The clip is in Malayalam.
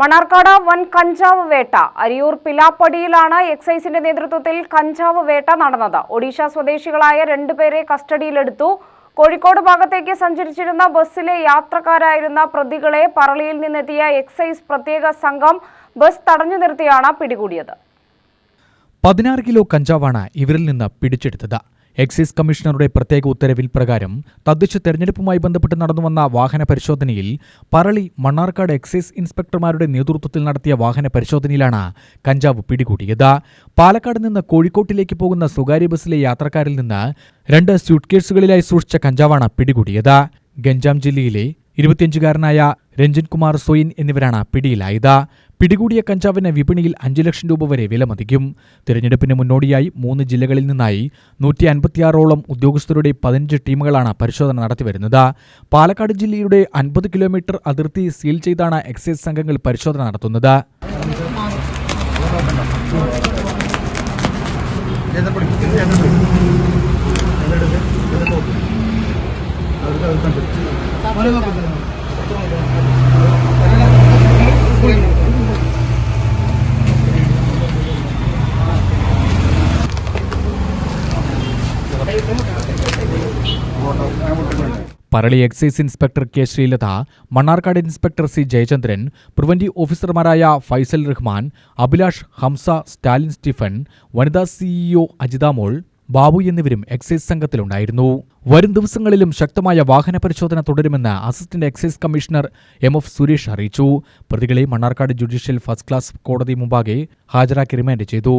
മണ്ണാർക്കാട് വൻ കഞ്ചാവ് വേട്ട. അരിയൂർ പിലാപ്പടിയിലാണ് എക്സൈസിന്റെ നേതൃത്വത്തിൽ കഞ്ചാവ് വേട്ട നടന്നത്. ഒഡീഷ സ്വദേശികളായ രണ്ടുപേരെ കസ്റ്റഡിയിലെടുത്തു. കോഴിക്കോട് ഭാഗത്തേക്ക് സഞ്ചരിച്ചിരുന്ന ബസ്സിലെ യാത്രക്കാരായിരുന്ന പ്രതികളെ പറളിയിൽ നിന്നെത്തിയ എക്സൈസ് പ്രത്യേക സംഘം ബസ് തടഞ്ഞു നിർത്തിയാണ് പിടികൂടിയത്. പതിനാറ് കിലോ കഞ്ചാവാണ് ഇവരിൽ നിന്ന് പിടിച്ചെടുത്തത്. എക്സൈസ് കമ്മീഷണറുടെ പ്രത്യേക ഉത്തരവിൽ പ്രകാരം തദ്ദേശ തെരഞ്ഞെടുപ്പുമായി ബന്ധപ്പെട്ട് നടന്നുവന്ന വാഹന പരിശോധനയിൽ പറളി മണ്ണാർക്കാട് എക്സൈസ് ഇൻസ്പെക്ടർമാരുടെ നേതൃത്വത്തിൽ നടത്തിയ വാഹന പരിശോധനയിലാണ് കഞ്ചാവ് പിടികൂടിയത്. പാലക്കാട് നിന്ന് കോഴിക്കോട്ടിലേക്ക് പോകുന്ന സ്വകാര്യ ബസ്സിലെ യാത്രക്കാരിൽ നിന്ന് രണ്ട് സ്യൂട്ട്കേസുകളിലായി സൂക്ഷിച്ച കഞ്ചാവാണ് പിടികൂടിയത്. ഗഞ്ചാം ജില്ലയിലെ ഇരുപത്തിയഞ്ചുകാരനായ രഞ്ജൻ കുമാർ സൊയിൻ എന്നിവരാണ് പിടിയിലായത്. പിടികൂടിയ കഞ്ചാവിന് വിപണിയിൽ അഞ്ച് ലക്ഷം രൂപ വരെ വില മതിക്കും. തിരഞ്ഞെടുപ്പിന് മുന്നോടിയായി മൂന്ന് ജില്ലകളിൽ നിന്നായി നൂറ്റി അൻപത്തിയാറോളം ഉദ്യോഗസ്ഥരുടെ പതിനഞ്ച് ടീമുകളാണ് പരിശോധന നടത്തിവരുന്നത് പാലക്കാട് ജില്ലയുടെ അൻപത് കിലോമീറ്റർ അതിർത്തി സീൽ ചെയ്താണ് എക്സൈസ് സംഘങ്ങൾ പരിശോധന നടത്തുന്നത്. Parali excise inspector K Sreelatha Mannarkkad inspector C Jayachandran preventive ഓഫീസർമാരായ ഫൈസൽ റഹ്മാൻ അഭിലാഷ് ഹംസ സ്റ്റാലിൻ സ്റ്റീഫൻ വനിതാ സിഇഒ അജിതാമോൾ ബാബു എന്നിവരും എക്സൈസ് സംഘത്തിലുണ്ടായിരുന്നു. വരും ദിവസങ്ങളിലും ശക്തമായ വാഹന പരിശോധന തുടരുമെന്ന് assistant excise commissioner M F Suresh അറിയിച്ചു. പ്രതികളെ മണ്ണാർക്കാട് ജുഡീഷ്യൽ ഫസ്റ്റ് ക്ലാസ് കോടതി മുമ്പാകെ ഹാജരാക്കി റിമാൻഡ് ചെയ്തു.